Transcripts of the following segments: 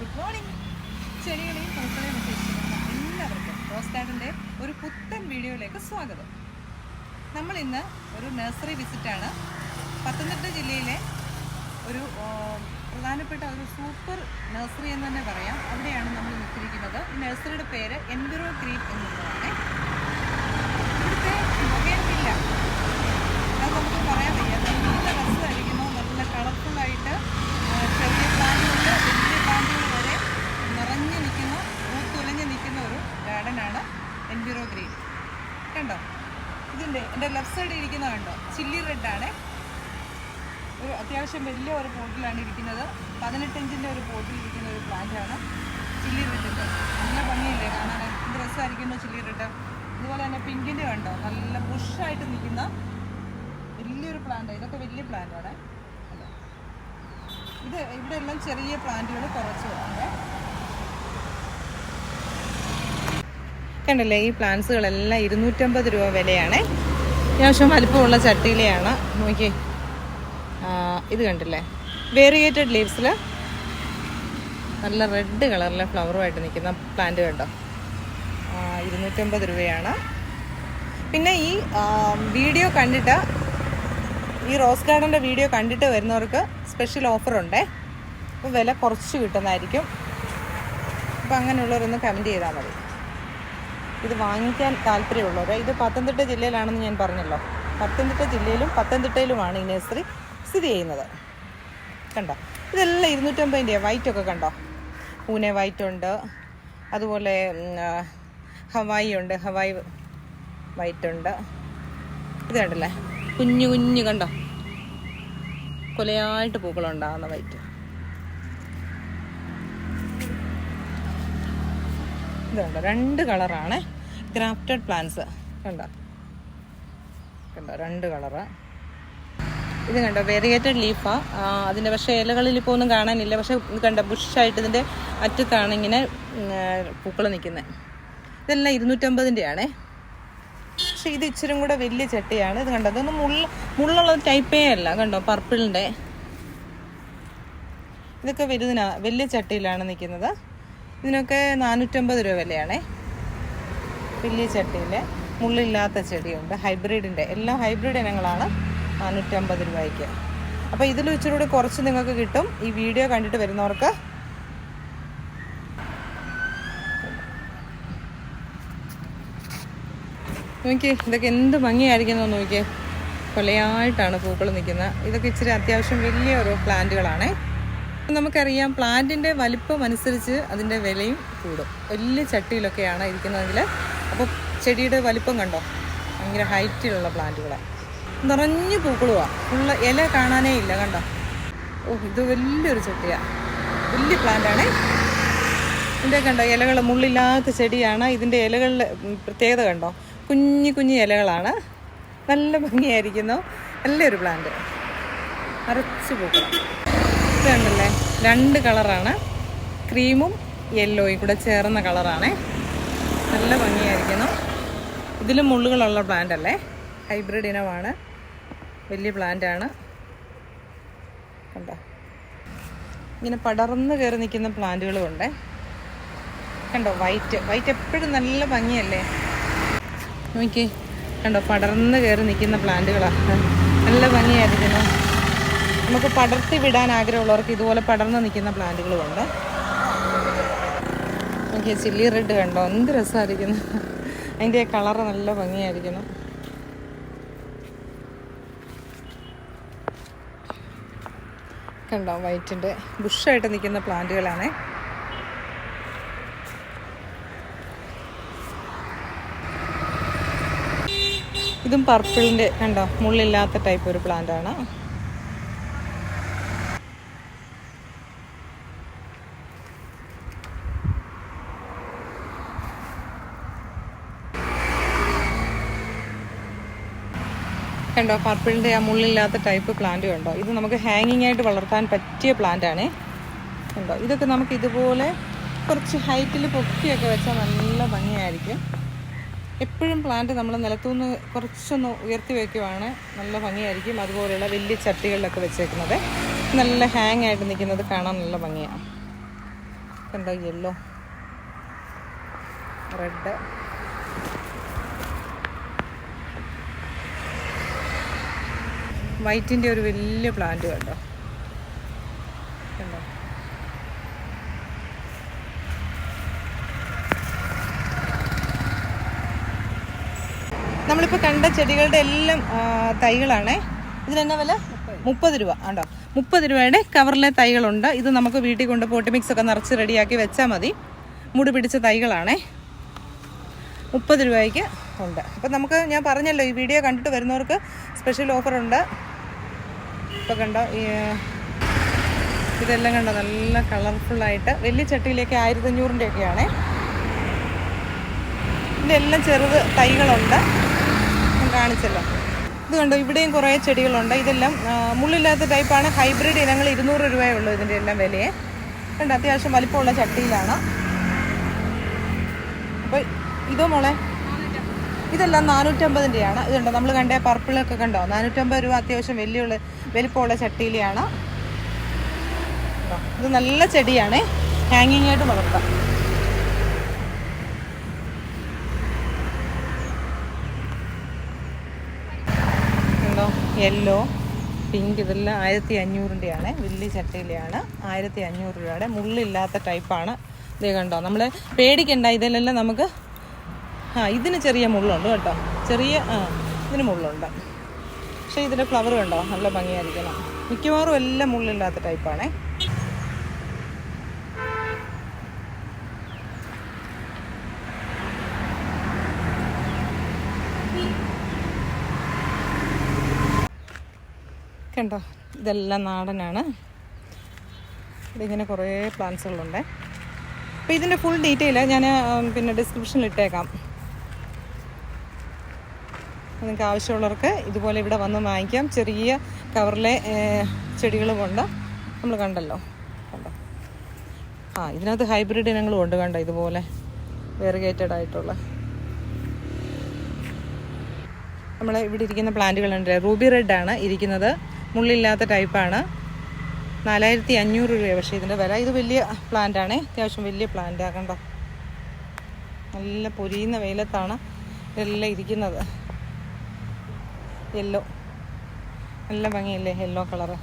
Good morning ചെടികളെയും പൂക്കളെയും ഒക്കെ ഇഷ്ടപ്പെടുന്ന എല്ലാവർക്കും റോസ് ഗാർഡന്റെ ഒരു പുത്തൻ വീഡിയോയിലേക്ക് സ്വാഗതം. നമ്മൾ ഇന്ന് ഒരു നഴ്സറി വിസിറ്റാണ് പത്തനംതിട്ട ജില്ലയിലെ ഒരു പ്രധാനപ്പെട്ട ഒരു സൂപ്പർ നഴ്സറി എന്ന് തന്നെ പറയാം. അവിടെയാണ് നമ്മൾ നിൽക്കിയിരിക്കുന്നത് ഈ നഴ്സറിയുടെ പേര് എൻവിറോ ഗ്രീൻ എന്നുള്ളതാണ്. ഇവിടുത്തെ ബൊഗേൻവില്ല അത് നമുക്ക് പറയാൻ വയ്യ. നല്ല രസമായിരിക്കുന്നു. നല്ല കളർഫുള്ളായിട്ട് ചെറിയ പ്ലാന്റുകൾ വലിയ പ്ലാന്റുകൾ വരെ നിറഞ്ഞു നിൽക്കുന്ന പൂത്തുലഞ്ഞ് നിൽക്കുന്ന ഒരു ഗാർഡനാണ് എൻവിറോ ഗ്രീൻ കണ്ടോ? ഇതിന്റെ എന്റെ ലെഫ്റ്റ് സൈഡിൽ ഇരിക്കുന്നത് കണ്ടോ? ചില്ലി റെഡാണ് ഒരു അത്യാവശ്യം വലിയ ഒരു പോട്ടിലാണ് ഇരിക്കുന്നത്. പതിനെട്ടഞ്ചിന്റെ ഒരു പോട്ടിൽ ഇരിക്കുന്ന ഒരു പ്ലാന്റാണ് ചില്ലി റെഡിന്റെ നല്ല ഭംഗിയില്ലേ കാണാൻ? എന്ത് രസമായിരിക്കുന്നു ചില്ലി റെഡ് അതുപോലെ തന്നെ പിങ്കിന്റെ കണ്ടോ? നല്ല ബുഷായിട്ട് നിൽക്കുന്ന വലിയൊരു പ്ലാന്റ് ഇതൊക്കെ വലിയ പ്ലാന്റാണ് ഇത് ഇവിടെ എല്ലാം ചെറിയ പ്ലാന്റുകൾ കുറച്ച് ഉണ്ട് കണ്ടില്ലേ ഈ പ്ലാന്റ്സുകളെല്ലാം ഇരുന്നൂറ്റമ്പത് രൂപ വിലയാണ്. അത്യാവശ്യം വലിപ്പമുള്ള ചട്ടിയിലെയാണ്. നോക്കി. ഇത് കണ്ടില്ലേ? വേരിയേറ്റഡ് ലീവ്സിൽ നല്ല റെഡ് കളറിലെ ഫ്ലവറുമായിട്ട് നിൽക്കുന്ന പ്ലാന്റ് കണ്ടോ? ഇരുന്നൂറ്റമ്പത് രൂപയാണ്. പിന്നെ ഈ വീഡിയോ കണ്ടിട്ട് ഈ റോസ് ഗാർഡന്റെ വീഡിയോ കണ്ടിട്ട് വരുന്നവർക്ക് സ്പെഷ്യൽ ഓഫറുണ്ടേ അപ്പോൾ വില കുറച്ച് കിട്ടുന്നതായിരിക്കും. അപ്പോൾ അങ്ങനെയുള്ളവരൊന്ന് കമന്റ് ചെയ്താൽ മതി. ഇത് വാങ്ങിക്കാൻ താല്പര്യമുള്ളവർ ഇത് പത്തനംതിട്ട ജില്ലയിലാണെന്ന് ഞാൻ പറഞ്ഞല്ലോ. പത്തനംതിട്ട ജില്ലയിലും പത്തനംതിട്ടയിലുമാണ് ഈ നഴ്സറി സ്ഥിതി ചെയ്യുന്നത്. കണ്ടോ? ഇതെല്ലാം ഇരുന്നൂറ്റമ്പതിന്റെ വൈറ്റൊക്കെ കണ്ടോ? പൂനെ വൈറ്റ് ഉണ്ട്. അതുപോലെ ഹവായി ഉണ്ട്. ഹവായി വൈറ്റ് ഉണ്ട്. ഇത് കണ്ടല്ലേ? കുഞ്ഞു കുഞ്ഞു കണ്ടോ? കൊലയായിട്ട് പൂക്കളുണ്ടാകുന്ന വൈറ്റ് ഇത് കണ്ടോ? രണ്ട് കളറാണ്. ഗ്രാഫ്റ്റഡ് പ്ലാന്റ്സ് കണ്ടോ? കണ്ടോ? രണ്ട് കളറ്. ഇത് കണ്ടോ? വെറിയേറ്റഡ് ലീഫാ അതിന്റെ പക്ഷേ ഇലകളിൽ ഇപ്പോൾ ഒന്നും കാണാനില്ല. പക്ഷേ ഇത് കണ്ടോ? ബുഷായിട്ട് ഇതിന്റെ അറ്റത്താണ് ഇങ്ങനെ പൂക്കൾ നിൽക്കുന്നത് ഇതെല്ലാം ഇരുന്നൂറ്റമ്പതിന്റെ ആണേ പക്ഷേ ഇത് ഇച്ചിരും കൂടെ വലിയ ചട്ടിയാണ്. ഇത് കണ്ടോ? ഇതൊന്നും മുള്ള മുള്ളുള്ള ടൈപ്പേ അല്ല. കണ്ടോ? പർപ്പിളിന്റെ ഇതൊക്കെ വലുതിനാ വലിയ ചട്ടിയിലാണ് നിൽക്കുന്നത്. ഇതിനൊക്കെ നാനൂറ്റമ്പത് രൂപ വിലയാണേ. വലിയ ചട്ടിയിൽ മുള്ളില്ലാത്ത ചെടിയുണ്ട്. ഹൈബ്രിഡിന്റെ എല്ലാം ഹൈബ്രിഡ് ഇനങ്ങളാണ് നാനൂറ്റമ്പത് രൂപയ്ക്ക്. അപ്പോൾ ഇതിൽ ഇച്ചിരി കുറച്ച് നിങ്ങൾക്ക് കിട്ടും. ഈ വീഡിയോ കണ്ടിട്ട് വരുന്നവർക്ക് നോക്കിയേ ഇതൊക്കെ എന്ത് ഭംഗിയായിരിക്കുന്നു നോക്കിയേ. കൊലയായിട്ടാണ് പൂക്കൾ നിൽക്കുന്നത്. ഇതൊക്കെ ഇച്ചിരി അത്യാവശ്യം വലിയ ഒരു പ്ലാന്റുകളാണേ. നമുക്കറിയാം പ്ലാന്റിന്റെ വലിപ്പം അനുസരിച്ച് അതിന്റെ വിലയും കൂടും. വലിയ ചട്ടിയിലൊക്കെയാണ് ഇരിക്കുന്നതെങ്കിൽ അപ്പോൾ ചെടിയുടെ വലിപ്പം കണ്ടോ? ഭയങ്കര ഹൈറ്റിലുള്ള പ്ലാന്റുകളാണ് നിറഞ്ഞു പൂക്കളുമാണ് ഫുള്ള് ഇല കാണാനേ ഇല്ല കണ്ടോ? ഓ ഇത് വലിയൊരു ചട്ടിയാണ് വലിയ പ്ലാന്റാണേ. ഇതിന്റെ കണ്ടോ ഇലകൾ മുള്ളില്ലാത്ത ചെടിയാണ്. ഇതിന്റെ ഇലകളിൽ പ്രത്യേകത കണ്ടോ? കുഞ്ഞു കുഞ്ഞു ഇലകളാണ്. നല്ല ഭംഗിയായിരിക്കുന്നു. നല്ലൊരു പ്ലാന്റ്. നിറച്ച് പൂക്കളും. ഇത് രണ്ട് കളറാണ്. ക്രീമും യെല്ലോയും കൂടെ ചേർന്ന കളറാണേ. നല്ല ഭംഗിയായിരിക്കുന്നു. ഇതിൽ മുള്ളുകളുള്ള പ്ലാന്റ് അല്ലേ? ഹൈബ്രിഡ് ഇനമാണ്. വലിയ പ്ലാന്റ് ആണ്. കണ്ടോ? ഇങ്ങനെ പടർന്ന് കയറി നിൽക്കുന്ന പ്ലാന്റുകളും ഉണ്ട്. കണ്ടോ? വൈറ്റ് വൈറ്റ് എപ്പോഴും നല്ല ഭംഗിയല്ലേ? നോക്കി കണ്ടോ? പടർന്ന് കയറി നിൽക്കുന്ന പ്ലാന്റുകളാണ്. നല്ല ഭംഗിയായിരിക്കുന്നു. നമുക്ക് പടർത്തി വിടാൻ ആഗ്രഹമുള്ളവർക്ക് ഇതുപോലെ പടർന്ന് നിൽക്കുന്ന പ്ലാന്റുകളുമുണ്ട്. എനിക്ക് ചില്ലി റെഡ് കണ്ടോ? എന്ത് രസമായിരിക്കുന്നു. അതിന്റെ കളറ് നല്ല ഭംഗിയായിരിക്കുന്നു. കണ്ടോ വൈറ്റിന്റെ ബുഷായിട്ട് നിൽക്കുന്ന പ്ലാന്റുകളാണ്. ഇതും പർപ്പിളിന്റെ കണ്ടോ മുള്ളില്ലാത്ത ടൈപ്പ് ഒരു പ്ലാന്റ് ആണ് കണ്ടോ? പർപ്പിളിന്റെ ആ മുള്ളില്ലാത്ത ടൈപ്പ് പ്ലാന്റ് കണ്ടോ? ഇത് നമുക്ക് ഹാങ്ങിങ് ആയിട്ട് വളർത്താൻ പറ്റിയ പ്ലാന്റ് ആണ്. കണ്ടോ? ഇതൊക്കെ നമുക്ക് ഇതുപോലെ കുറച്ച് ഹൈറ്റിൽ പൊക്കിയൊക്കെ വെച്ചാൽ നല്ല ഭംഗിയായിരിക്കും. എപ്പോഴും പ്ലാന്റ് നമ്മൾ നിലത്തുനിന്ന് കുറച്ചൊന്ന് ഉയർത്തി വയ്ക്കുവാണ് നല്ല ഭംഗിയായിരിക്കും. അതുപോലെയുള്ള വലിയ ചട്ടികളിലൊക്കെ വെച്ചേക്കുന്നത്. നല്ല ഹാങ് ആയിട്ട് നിൽക്കുന്നത് കാണാൻ നല്ല ഭംഗിയാണ് കണ്ടോ? യെല്ലോ റെഡ് വൈറ്റിന്റെ ഒരു വലിയ പ്ലാന്റ് കണ്ടോ? കണ്ടോ? നമ്മളിപ്പോൾ കണ്ട ചെടികളുടെ എല്ലാം തൈകളാണ്. ഇതിനെന്നാ വില? മുപ്പത് രൂപ. ആണ്ടോ മുപ്പത് രൂപയുടെ കവറിലെ തൈകളുണ്ട്. ഇത് നമുക്ക് വീട്ടിൽ കൊണ്ട് പോട്ട് മിക്സ് ഒക്കെ നിറച്ച് റെഡിയാക്കി വെച്ചാൽ മതി. മുടി പിടിച്ച തൈകളാണേ. മുപ്പത് രൂപയ്ക്ക് ഉണ്ട്. അപ്പം നമുക്ക് ഞാൻ പറഞ്ഞല്ലോ ഈ വീഡിയോ കണ്ടിട്ട് വരുന്നവർക്ക് സ്പെഷ്യൽ ഓഫറുണ്ട് ഇപ്പോൾ കണ്ടോ ഇതെല്ലാം കണ്ടോ നല്ല കളർഫുള്ളായിട്ട് വലിയ ചട്ടിയിലേക്ക് ആയിരത്തഞ്ഞൂറിന്റെ ഒക്കെയാണേ ഇതിലെല്ലാം ചെറുത് തൈകളുണ്ട്. കാണിച്ചല്ലോ. ഇത് കണ്ടോ ഇവിടെയും കുറേ ചെടികളുണ്ട്. ഇതെല്ലാം മുള്ളില്ലാത്ത ടൈപ്പാണ് ഹൈബ്രിഡ് ഇനങ്ങൾ ഇരുന്നൂറ് രൂപയേ ഉള്ളൂ ഇതിന്റെ എല്ലാം വിലയെ. കണ്ടോ അത്യാവശ്യം വലിപ്പമുള്ള ചട്ടിയിലാണ്. അപ്പോൾ ഇതോ മോളെ ഇതെല്ലാം നാനൂറ്റമ്പതിന്റെയാണ് ഇതുണ്ടോ നമ്മൾ കണ്ട പർപ്പിളൊക്കെ കണ്ടോ? നാനൂറ്റമ്പത് രൂപ അത്യാവശ്യം വലിയുള്ള വലിപ്പമുള്ള ചട്ടിയിലാണ് കണ്ടോ? ഇത് നല്ല ചെടിയാണ്. ഹാങ്ങിങ് ആയിട്ട് വളർത്താം. യെല്ലോ പിങ്ക് ഇതെല്ലാം ആയിരത്തി അഞ്ഞൂറിന്റെയാണ് വലിയ ചട്ടിയിലെയാണ്. ആയിരത്തി അഞ്ഞൂറ് രൂപയുടെ. മുള്ളില്ലാത്ത ടൈപ്പാണ് ഇത് കണ്ടോ? നമ്മൾ പേടിക്കണ്ട ഇതിലെല്ലാം നമുക്ക് ആ ഇതിന് ചെറിയ മുള്ളുണ്ട് കേട്ടോ. ചെറിയ ആ ഇതിന് മുള്ളുണ്ട്. പക്ഷേ ഇതിന്റെ ഫ്ലവർ കണ്ടോ? നല്ല ഭംഗിയായിരിക്കണം. മിക്കവാറും എല്ലാം മുള്ളില്ലാത്ത ടൈപ്പാണേ കണ്ടോ? ഇതെല്ലാം നാടനാണ്. ഇതിങ്ങനെ കുറേ പ്ലാന്റ്സുകളുണ്ട് അപ്പോൾ ഇതിന്റെ ഫുൾ ഡീറ്റെയിൽ ഞാൻ പിന്നെ ഡിസ്ക്രിപ്ഷനിൽ ഇട്ടേക്കാം. നിങ്ങൾക്ക് ആവശ്യമുള്ളവർക്ക് ഇതുപോലെ ഇവിടെ വന്ന് വാങ്ങിക്കാം. ചെറിയ കവറിലെ ചെടികളുമുണ്ട്. നമ്മൾ കണ്ടല്ലോ. കണ്ടോ? ആ ഇതിനകത്ത് ഹൈബ്രിഡ് ഇനങ്ങളും ഉണ്ട് കണ്ടോ ഇതുപോലെ? വെറിഗേറ്റഡ് ആയിട്ടുള്ള. നമ്മൾ ഇവിടെ ഇരിക്കുന്ന പ്ലാന്റുകളുണ്ട്. റൂബി റെഡ് ആണ് ഇരിക്കുന്നത്. മുള്ളില്ലാത്ത ടൈപ്പാണ് നാലായിരത്തി അഞ്ഞൂറ് രൂപ പക്ഷേ ഇതിന്റെ വില. ഇത് വലിയ പ്ലാന്റാണ് അത്യാവശ്യം വലിയ പ്ലാന്റ് കണ്ടോ? നല്ല പൊരിയുന്ന വെയിലത്താണ് ഇതെല്ലാം ഇരിക്കുന്നത്. യെല്ലോ നല്ല ഭംഗിയല്ലേ യെല്ലോ കളറ്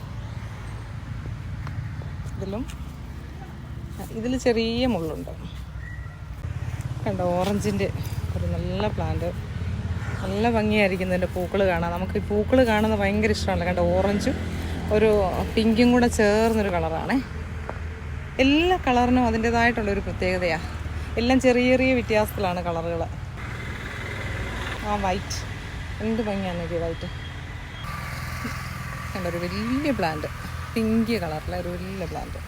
ഇതിലും ഇതിൽ ചെറിയ മുള്ളുണ്ട്. കണ്ടോ ഓറഞ്ചിന്റെ ഒരു നല്ല പ്ലാന്റ് നല്ല ഭംഗിയായിരിക്കും ഇതിന്റെ പൂക്കൾ കാണാൻ. നമുക്ക് ഈ പൂക്കൾ കാണുന്നത് ഭയങ്കര ഇഷ്ടമാണ്. കണ്ടോ ഓറഞ്ചും ഒരു പിങ്കും കൂടെ ചേർന്നൊരു കളറാണ് എല്ലാ കളറിനും അതിന്റേതായിട്ടുള്ളൊരു പ്രത്യേകതയാണ് എല്ലാം ചെറിയ ചെറിയ വ്യത്യാസത്തിലാണ് കളറുകൾ ആ വൈറ്റ് എന്ത് ഭംഗിയാണ് നോക്കിയ വൈറ്റ് ഒരു വലിയ പ്ലാന്റ് പിങ്ക് കളറിലെ ഒരു വലിയ പ്ലാന്റ്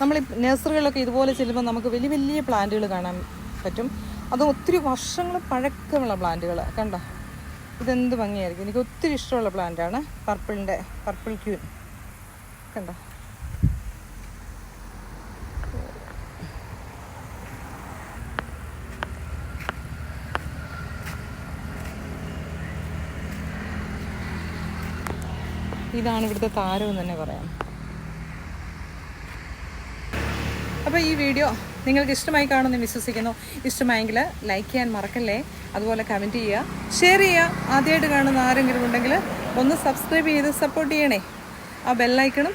നമ്മൾ നഴ്സറികളിലൊക്കെ ഇതുപോലെ ചെല്ലുമ്പോൾ നമുക്ക് വലിയ വലിയ പ്ലാന്റുകൾ കാണാൻ പറ്റും. അത് ഒത്തിരി വർഷങ്ങൾ പഴക്കമുള്ള പ്ലാന്റുകൾ കണ്ടോ? ഇതെന്ത് ഭംഗിയായിരിക്കും. എനിക്ക് ഒത്തിരി ഇഷ്ടമുള്ള പ്ലാന്റാണ് പർപ്പിളിന്റെ പർപ്പിൾ ക്യൂൻ കണ്ടോ? ഇതാണ് ഇവിടുത്തെ താരം എന്ന് തന്നെ പറയാം. അപ്പോൾ ഈ വീഡിയോ നിങ്ങൾക്ക് ഇഷ്ടമായി കാണുമെന്ന് വിശ്വസിക്കുന്നു. ഇഷ്ടമായെങ്കിൽ ലൈക്ക് ചെയ്യാൻ മറക്കല്ലേ? അതുപോലെ കമന്റ് ചെയ്യുക. ഷെയർ ചെയ്യുക. ആദ്യമായിട്ട് കാണുന്ന ആരെങ്കിലും ഉണ്ടെങ്കിൽ ഒന്ന് സബ്സ്ക്രൈബ് ചെയ്ത് സപ്പോർട്ട് ചെയ്യണേ. ആ ബെല്ലൈക്കണം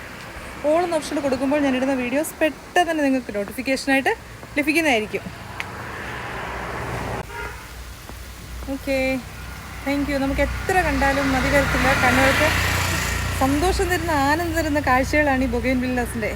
ഓൾ ഓപ്ഷൻ കൊടുക്കുമ്പോൾ ഞാനിടുന്ന വീഡിയോസ് പെട്ടെന്ന് നിങ്ങൾക്ക് നോട്ടിഫിക്കേഷനായിട്ട് ലഭിക്കുന്നതായിരിക്കും. ഓക്കേ താങ്ക് യു നമുക്ക് എത്ര കണ്ടാലും മതി വരത്തില്ല കണ്ണുകൾക്ക് സന്തോഷം തരുന്ന ആനന്ദം തരുന്ന കാഴ്ചകളാണ് ഈ ബൊഗൈൻ വില്ലാസിന്റെ.